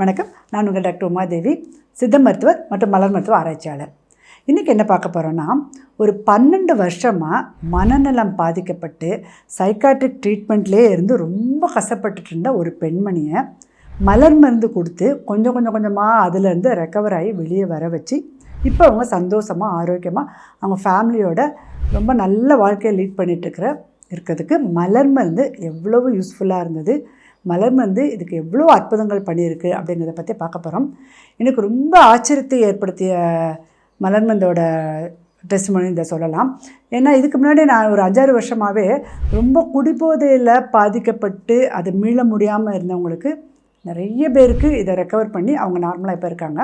வணக்கம். நான் உங்கள் டாக்டர் உமாதேவி சித்த மருத்துவர் மற்றும் மலர் மருத்துவ ஆராய்ச்சியாளர். இன்றைக்கி என்ன பார்க்க போகிறோன்னா ஒரு பன்னெண்டு வருஷமாக மனநலம் பாதிக்கப்பட்டு சைக்காட்ரிக் ட்ரீட்மெண்ட்லேயே இருந்து ரொம்ப கஷ்டப்பட்டுட்டு இருந்த ஒரு பெண்மணியை மலர் மருந்து கொடுத்து கொஞ்சம் கொஞ்சம் கொஞ்சமாக அதுலேருந்து ரெக்கவர் ஆகி வெளியே வர வச்சு இப்போ அவங்க சந்தோஷமாக ஆரோக்கியமாக அவங்க ஃபேமிலியோட ரொம்ப நல்ல வாழ்க்கையை லீட் பண்ணிகிட்ருக்கிற இருக்கிறதுக்கு மலர் மருந்து எவ்வளவு யூஸ்ஃபுல்லாக இருந்தது மலர் வந்து இதுக்கு எவ்வளோ அற்புதங்கள் பண்ணியிருக்கு அப்படிங்கிறத பற்றி பார்க்க போகிறோம். எனக்கு ரொம்ப ஆச்சரியத்தை ஏற்படுத்திய மலர்மந்தோட ட்ரெஸ் டெஸ்ட்மனி இதை சொல்லலாம். ஏன்னா இதுக்கு முன்னாடி நான் ஒரு அஞ்சாறு வருஷமாகவே ரொம்ப குடிபோதையில் பாதிக்கப்பட்டு அது மீள முடியாமல் இருந்தவங்களுக்கு நிறைய பேருக்கு இதை ரெக்கவர் பண்ணி அவங்க நார்மலாக இப்போ இருக்காங்க.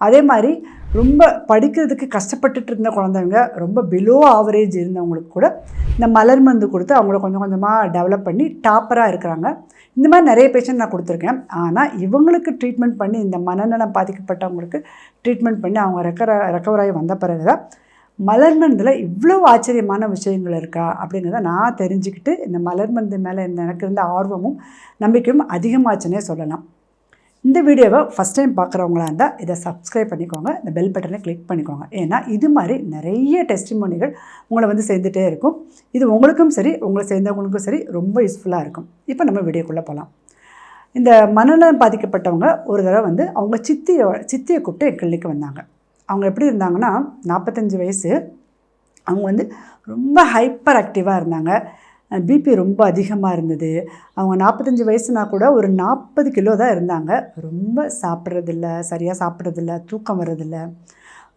அதே மாதிரி ரொம்ப படிக்கிறதுக்கு கஷ்டப்பட்டுட்டு இருந்த குழந்தைங்க ரொம்ப பிலோ ஆவரேஜ் இருந்தவங்களுக்கு கூட இந்த மலர் மருந்து கொடுத்து அவங்கள கொஞ்சம் கொஞ்சமாக டெவலப் பண்ணி டாப்பராக இருக்கிறாங்க. இந்த மாதிரி நிறைய பேஷண்ட் நான் கொடுத்துருக்கேன். ஆனால் இவங்களுக்கு ட்ரீட்மெண்ட் பண்ணி இந்த மனநலம் பாதிக்கப்பட்டவங்களுக்கு ட்ரீட்மெண்ட் பண்ணி அவங்க ரெக்கர ரெக்கவர் ஆகி வந்த பிறகு தான் மலர் மருந்தில் இவ்வளோ ஆச்சரியமான விஷயங்கள் இருக்கா அப்படிங்கிறத நான் தெரிஞ்சுக்கிட்டு இந்த மலர் மருந்து மேலே எனக்கு இருந்த ஆர்வமும் நம்பிக்கையும் அதிகமாச்சுன்னே சொல்லலாம். இந்த வீடியோவை ஃபஸ்ட் டைம் பார்க்குறவங்களா இருந்தால் இதை சப்ஸ்கிரைப் பண்ணிக்கோங்க. இந்த பெல் பட்டனை கிளிக் பண்ணிக்கோங்க. ஏன்னா இது மாதிரி நிறைய டெஸ்டிமோனிகள் உங்களை வந்து சேர்ந்துட்டே இருக்கும். இது உங்களுக்கும் சரி உங்களை சேர்ந்தவங்களுக்கும் சரி ரொம்ப யூஸ்ஃபுல்லாக இருக்கும். இப்போ நம்ம வீடியோக்குள்ளே போகலாம் இந்த மனநலம் பாதிக்கப்பட்டவங்க ஒரு தடவை வந்து அவங்க சித்தியை சித்தியை கூப்பிட்டு என் கிளினிக்கு வந்தாங்க. அவங்க எப்படி இருந்தாங்கன்னா நாற்பத்தஞ்சு வயசு. அவங்க வந்து ரொம்ப ஹைப்பர் ஆக்டிவாக இருந்தாங்க. பிபி ரொம்ப அதிகமாக இருந்தது. அவங்க நாற்பத்தஞ்சு வயசுனா கூட ஒரு நாற்பது கிலோ தான் இருந்தாங்க. ரொம்ப சாப்பிட்றதில்ல சரியாக சாப்பிட்றதில்ல தூக்கம் வர்றதில்ல.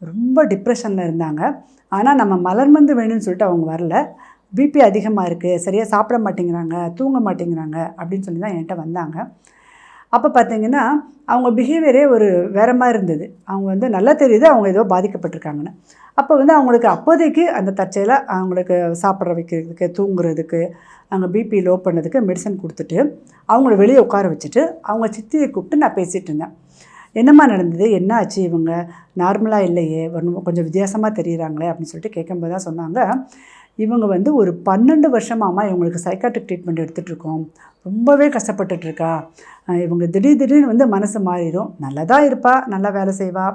ரொம்ப டிப்ரெஷனில் இருந்தாங்க. ஆனால் நம்ம மலர் மருந்து வேணும்னு சொல்லிட்டு அவங்க வரல. பிபி அதிகமாக இருக்குது சரியாக சாப்பிட மாட்டேங்கிறாங்க தூங்க மாட்டேங்கிறாங்க அப்படின்னு சொல்லி தான் என்கிட்ட வந்தாங்க. அப்போ பார்த்தீங்கன்னா அவங்க பிஹேவியரே ஒரு வேறு மாதிரி இருந்தது. அவங்க வந்து நல்லா தெரியுது அவங்க ஏதோ பாதிக்கப்பட்டிருக்காங்கன்னு. அப்போ வந்து அவங்களுக்கு அப்போதைக்கு அந்த தற்செயலாக அவங்களுக்கு சாப்பிட்ற வைக்கிறதுக்கு தூங்குறதுக்கு அவங்க பிபி லோ பண்ணதுக்கு மெடிசன் கொடுத்துட்டு அவங்கள வெளியே உட்கார வச்சுட்டு அவங்க சித்தியை கூப்பிட்டு நான் பேசிகிட்டு இருந்தேன். என்னம்மா நடந்தது? என்ன ஆச்சு இவங்க? நார்மலாக இல்லையே. ஒன்று கொஞ்சம் வித்தியாசமாக தெரியுறாங்களே அப்படின்னு சொல்லிட்டு கேட்கும்போது தான் சொன்னாங்க இவங்க வந்து ஒரு பன்னெண்டு வருஷமாமா இவங்களுக்கு சைக்காட்டிக் ட்ரீட்மெண்ட் எடுத்துகிட்ருக்கோம் ரொம்பவே கஷ்டப்பட்டுட்ருக்கா. இவங்க திடீர் திடீர்னு வந்து மனசு மாறிடும். நல்லா தான் இருப்பா நல்லா வேலை செய்வா.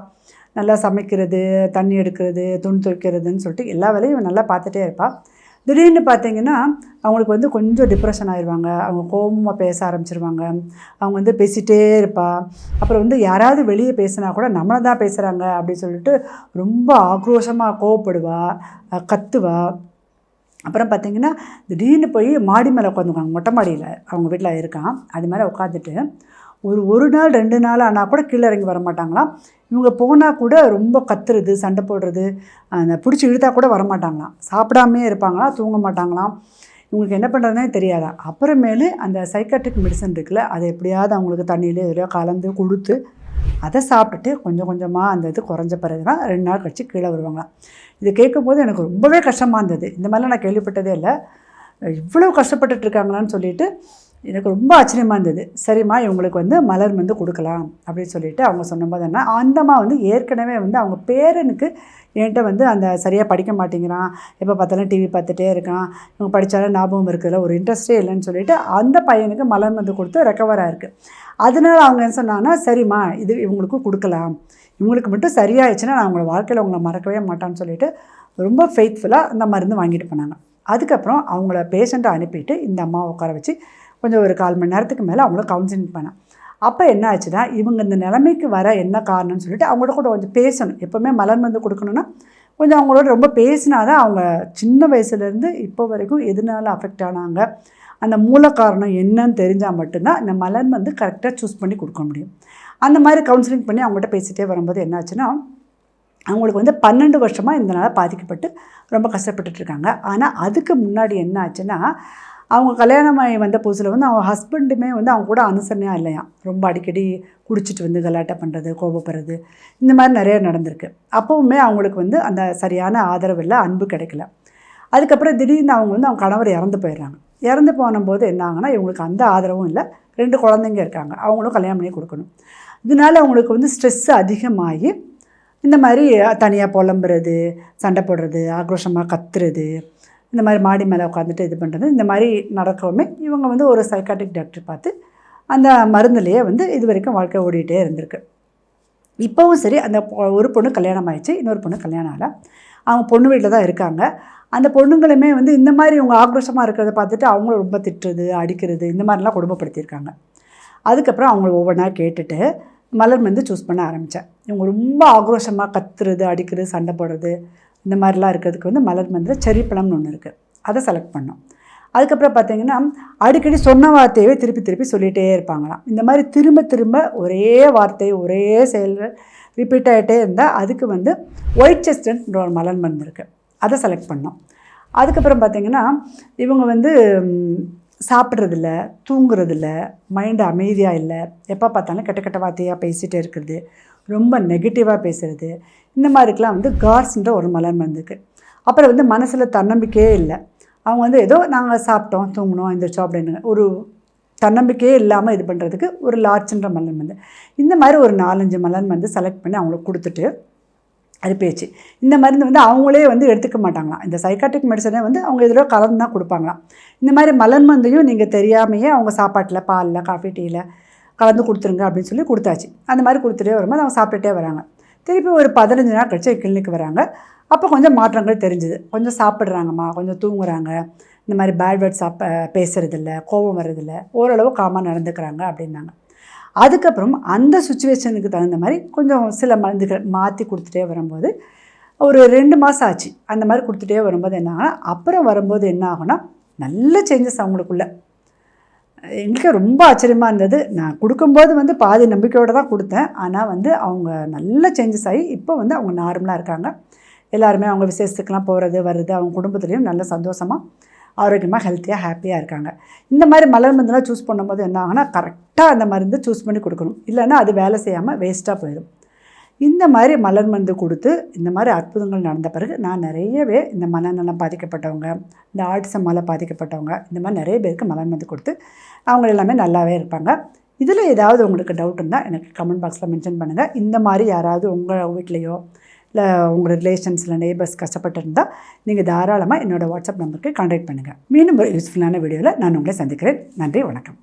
நல்லா சமைக்கிறது தண்ணி எடுக்கிறது துணி துவைக்கிறதுன்னு சொல்லிட்டு எல்லா வேலையும் இவன் நல்லா பார்த்துட்டே இருப்பாள் திடீர்னு பார்த்தீங்கன்னா அவங்களுக்கு வந்து கொஞ்சம் டிப்ரெஷன் ஆயிடுவாங்க. அவங்க கோபமாக பேச ஆரம்பிச்சிருவாங்க. அவங்க வந்து பேசிகிட்டே இருப்பா. அப்புறம் வந்து யாராவது வெளியே பேசினா கூட நம்மளை தான் பேசுகிறாங்க அப்படின்னு சொல்லிட்டு ரொம்ப ஆக்ரோஷமாக கோவப்படுவா கத்துவா. அப்புறம் பார்த்தீங்கன்னா திடீர்னு போய் மாடி மேலே உட்காந்துக்குவாங்க மொட்டை மாடியில் அவங்க வீட்டில் இருக்கான். அது மேலே உட்காந்துட்டு ஒரு ஒரு நாள் ரெண்டு நாள் ஆனால் கூட கீழே இறங்கி வர மாட்டாங்களாம். இவங்க போனால் கூட ரொம்ப கத்துறது சண்டை போடுறது அந்த பிடிச்சி இழுத்தா கூட வரமாட்டாங்களாம் சாப்பிடாமே இருப்பாங்களாம் தூங்க மாட்டாங்களாம். இவங்களுக்கு என்ன பண்ணுறதுனே தெரியாதா? அப்புறமேலு அந்த சைக்காட்ரிக் மெடிசன் இருக்குல்ல அதை எப்படியாவது அவங்களுக்கு தண்ணியிலே எதுலையோ கலந்து கொடுத்து அதை சாப்பிட்டுட்டு கொஞ்சம் கொஞ்சமாக அந்த இது குறைஞ்ச பிறகு தான் ரெண்டு நாள் கழித்து கீழே வருவாங்களாம். இது கேட்கும்போது எனக்கு ரொம்பவே கஷ்டமாக இருந்தது. இந்த மாதிரிலாம் நான் கேள்விப்பட்டதே இல்லை. இவ்வளோ கஷ்டப்பட்டுட்டு இருக்காங்களான்னு சொல்லிட்டு எனக்கு ரொம்ப ஆச்சரியமாக இருந்தது. சரிம்மா இவங்களுக்கு வந்து மலர் வந்து கொடுக்கலாம் அப்படின்னு சொல்லிட்டு அவங்க சொன்னபோது என்ன அந்தம்மா வந்து ஏற்கனவே வந்து அவங்க பேரனுக்கு என்கிட்ட வந்து அந்த சரியாக படிக்க மாட்டேங்கிறான். எப்போ பார்த்தாலும் டிவி பார்த்துட்டே இருக்கான். இவங்க படித்தாலும் ஞாபகம் இருக்குதுல ஒரு இன்ட்ரெஸ்டே இல்லைன்னு சொல்லிட்டு அந்த பையனுக்கு மலர் மருந்து கொடுத்து ரெக்கவராக இருக்குது அதனால அவங்க என்ன சொன்னாங்கன்னா சரிம்மா இது இவங்களுக்கும் கொடுக்கலாம். இவங்களுக்கு மட்டும் சரியாயிடுச்சுன்னா நான் அவங்கள வாழ்க்கையில் அவங்கள மறக்கவே மாட்டான்னு சொல்லிட்டு ரொம்ப ஃபெய்த்ஃபுல்லாக அந்த மருந்து வாங்கிட்டு போனாங்க. அதுக்கப்புறம் அவங்கள பேஷண்ட்டை அனுப்பிட்டு இந்த அம்மாவை உட்கார வச்சு கொஞ்சம் ஒரு கால் மணி நேரத்துக்கு மேலே அவங்கள கவுன்சிலிங் பண்ணேன் அப்போ என்ன ஆச்சுன்னா இவங்க இந்த நிலைமைக்கு வர என்ன காரணம்னு சொல்லிட்டு அவங்களோட கூட கொஞ்சம் பேசணும். எப்போவுமே மலர் மருந்து கொடுக்கணுன்னா கொஞ்சம் அவங்களோட ரொம்ப பேசினா தான் அவங்க சின்ன வயசுலேருந்து இப்போ வரைக்கும் எதனால அஃபெக்ட் ஆனாங்க அந்த மூல காரணம் என்னன்னு தெரிஞ்சால் மட்டும்தான் இந்த மலர் வந்து கரெக்டாக சூஸ் பண்ணி கொடுக்க முடியும். அந்த மாதிரி கவுன்சிலிங் பண்ணி அவங்கள்ட்ட பேசிகிட்டே வரும்போது என்னாச்சுன்னா அவங்களுக்கு வந்து பன்னெண்டு வருஷமாக இதனால் பாதிக்கப்பட்டு ரொம்ப கஷ்டப்பட்டுட்ருக்காங்க ஆனால் அதுக்கு முன்னாடி என்ன ஆச்சுன்னா அவங்க கல்யாணமாகி வந்த புதுசில் வந்து அவங்க ஹஸ்பண்டுமே வந்து அவங்க கூட அனுசரணையாக இல்லையா? ரொம்ப அடிக்கடி குடிச்சிட்டு வந்து கலாட்டை பண்ணுறது கோபப்படுறது இந்த மாதிரி நிறைய நடந்திருக்கு. அப்போவுமே அவங்களுக்கு வந்து அந்த சரியான ஆதரவு இல்லை அன்பு கிடைக்கல. அதுக்கப்புறம் திடீர்னு அவங்க வந்து அவங்க கணவர் இறந்து போயிடுறாங்க. இறந்து போனபோது என்ன ஆகுனா இவங்களுக்கு அந்த ஆதரவும் இல்லை. ரெண்டு குழந்தைங்க இருக்காங்க. அவங்களும் கல்யாணம் பண்ணி கொடுக்கணும். இதனால் அவங்களுக்கு வந்து ஸ்ட்ரெஸ்ஸு அதிகமாகி இந்த மாதிரி தனியாக புலம்புறது சண்டை போடுறது ஆக்ரோஷமாக கத்துறது இந்த மாதிரி மாடி மேலே உட்காந்துட்டு இது பண்ணுறது இந்த மாதிரி நடக்கவுமே இவங்க வந்து ஒரு சைக்காட்டிக் டாக்டர் பார்த்து அந்த மருந்துலேயே வந்து இது வரைக்கும் வாழ்க்கை ஓடிட்டே இருந்திருக்கு. இப்போவும் சரி அந்த ஒரு பொண்ணு கல்யாணம் ஆயிடுச்சு இன்னொரு பொண்ணு கல்யாணம் ஆகல. அவங்க பொண்ணு வீட்டில் தான் இருக்காங்க. அந்த பொண்ணுங்களுமே வந்து இந்த மாதிரி இவங்க ஆக்ரோஷமாக இருக்கிறத பார்த்துட்டு அவங்கள ரொம்ப திட்டுறது அடிக்கிறது இந்த மாதிரிலாம் குடும்பப்படுத்தியிருக்காங்க அதுக்கப்புறம் அவங்கள ஒவ்வொன்றா கேட்டுட்டு மலர் வந்து சூஸ் பண்ண ஆரம்பித்தேன் இவங்க ரொம்ப ஆக்ரோஷமாக கத்துறது அடிக்கிறது சண்டை போடுறது இந்த மாதிரிலாம் இருக்கிறதுக்கு வந்து மலர் மந்தில் செரி பழம்னு ஒன்று இருக்குது அதை செலக்ட் பண்ணோம். அதுக்கப்புறம் பார்த்தீங்கன்னா அடிக்கடி சொன்ன வார்த்தையவே திருப்பி திருப்பி சொல்லிகிட்டே இருப்பாங்களாம். இந்த மாதிரி திரும்ப திரும்ப ஒரே வார்த்தை ஒரே செயல் ரிப்பீட் ஆகிட்டே இருந்தால் அதுக்கு வந்து ஒயிட் செஸ்டன்ட்ன்ற ஒரு மலர் மருந்து இருக்குது அதை செலக்ட் பண்ணோம். அதுக்கப்புறம் பார்த்தீங்கன்னா இவங்க வந்து சாப்பிட்றதில்ல தூங்குறதில்ல மைண்டு அமைதியாக இல்லை எப்போ பார்த்தாலும் கெட்ட கெட்ட வார்த்தையாக பேசிகிட்டே இருக்கிறது. ரொம்ப நெகட்டிவாக பேசுகிறது இந்த மாதிரிக்கெலாம் வந்து கார்ஸ்ன்ற ஒரு மலர் மருந்துக்கு அப்புறம் வந்து மனசில் தன்னம்பிக்கையே இல்லை. அவங்க வந்து ஏதோ நாங்கள் சாப்பிட்டோம் தூங்கினோம் எந்திரிச்சோம் அப்படின்னு ஒரு தன்னம்பிக்கையே இல்லாமல் இது பண்ணுறதுக்கு ஒரு லார்ஜ்ன்ற மலர் மருந்து இந்த மாதிரி ஒரு நாலஞ்சு மலர் மருந்து செலக்ட் பண்ணி அவங்களுக்கு கொடுத்துட்டு அது பேச்சு. இந்த மருந்து வந்து அவங்களே வந்து எடுத்துக்க மாட்டாங்களாம். இந்த சைக்காட்டிக் மெடிசனை வந்து அவங்க இதில் கலந்து தான் கொடுப்பாங்களாம். இந்த மாதிரி மலர் மருந்தையும் நீங்கள் தெரியாமையே அவங்க சாப்பாட்டில் பாலில் காஃபி டீயில் கலந்து கொடுத்துருங்க அப்படின்னு சொல்லி கொடுத்தாச்சு. அந்த மாதிரி கொடுத்துட்டே வரும்போது அவங்க சாப்பிட்டுட்டே வராங்க. திருப்பி ஒரு பதினஞ்சு நாள் கழிச்சு கிளினிக் வராங்க. அப்போ கொஞ்சம் மாற்றங்கள் தெரிஞ்சுது. கொஞ்சம் சாப்பிட்றாங்கம்மா கொஞ்சம் தூங்குறாங்க. இந்த மாதிரி பேட் வேர்ட் சாப்ப பேசுகிறதில்ல கோபம் வர்றதில்ல ஓரளவு காமாக நடந்துக்கிறாங்க அப்படின்னாங்க. அதுக்கப்புறம் அந்த சுச்சுவேஷனுக்கு தகுந்த மாதிரி கொஞ்சம் சில மருந்துகள் மாற்றி கொடுத்துட்டே வரும்போது ஒரு ரெண்டு மாதம் ஆச்சு. அந்த மாதிரி கொடுத்துட்டே வரும்போது என்ன ஆகும்னா அப்புறம் வரும்போது என்ன ஆகும்னா நல்ல சேஞ்சஸ் அவங்களுக்குள்ள எங்களுக்கு ரொம்ப ஆச்சரியமாக இருந்தது. நான் கொடுக்கும்போது வந்து பாதி நம்பிக்கையோடு தான் கொடுத்தேன். ஆனால் வந்து அவங்க நல்ல சேஞ்சஸ் ஆகி இப்போ வந்து அவங்க நார்மலாக இருக்காங்க. எல்லாருமே அவங்க விசேஷத்துக்கெலாம் போகிறது வர்றது அவங்க குடும்பத்துலேயும் நல்ல சந்தோஷமாக ஆரோக்கியமாக ஹெல்த்தியாக ஹாப்பியாக இருக்காங்க. இந்த மாதிரி மலர் மருந்துலாம் சூஸ் பண்ணும்போது என்ன ஆகுனா கரெக்டாக அந்த மருந்து சூஸ் பண்ணி கொடுக்கணும். இல்லைன்னா அது வேலை செய்யாமல் வேஸ்ட்டாக போயிடும். இந்த மாதிரி மலர் மருந்து கொடுத்து இந்த மாதிரி அற்புதங்கள் நடந்த பிறகு நான் நிறையவே இந்த மனநலம் பாதிக்கப்பட்டவங்க இந்த ஆட்டிசமால் பாதிக்கப்பட்டவங்க இந்த மாதிரி நிறைய பேருக்கு மலர் மருந்து கொடுத்து அவங்க எல்லாமே நல்லாவே இருப்பாங்க. இதில் ஏதாவது உங்களுக்கு டவுட் இருந்தால் எனக்கு கமெண்ட் பாக்ஸில் மென்ஷன் பண்ணுங்கள் இந்த மாதிரி யாராவது உங்கள் வீட்லேயோ இல்லை உங்கள் ரிலேஷன்ஸில் நெய்பர்ஸ் கஷ்டப்பட்டு இருந்தால் நீங்கள் தாராளமாக என்னோடய வாட்ஸ்அப் நம்பருக்கு கான்டாக்ட் பண்ணுங்கள் மீண்டும் ஒரு யூஸ்ஃபுல்லான வீடியோவில் நான் உங்களை சந்திக்கிறேன். நன்றி வணக்கம்.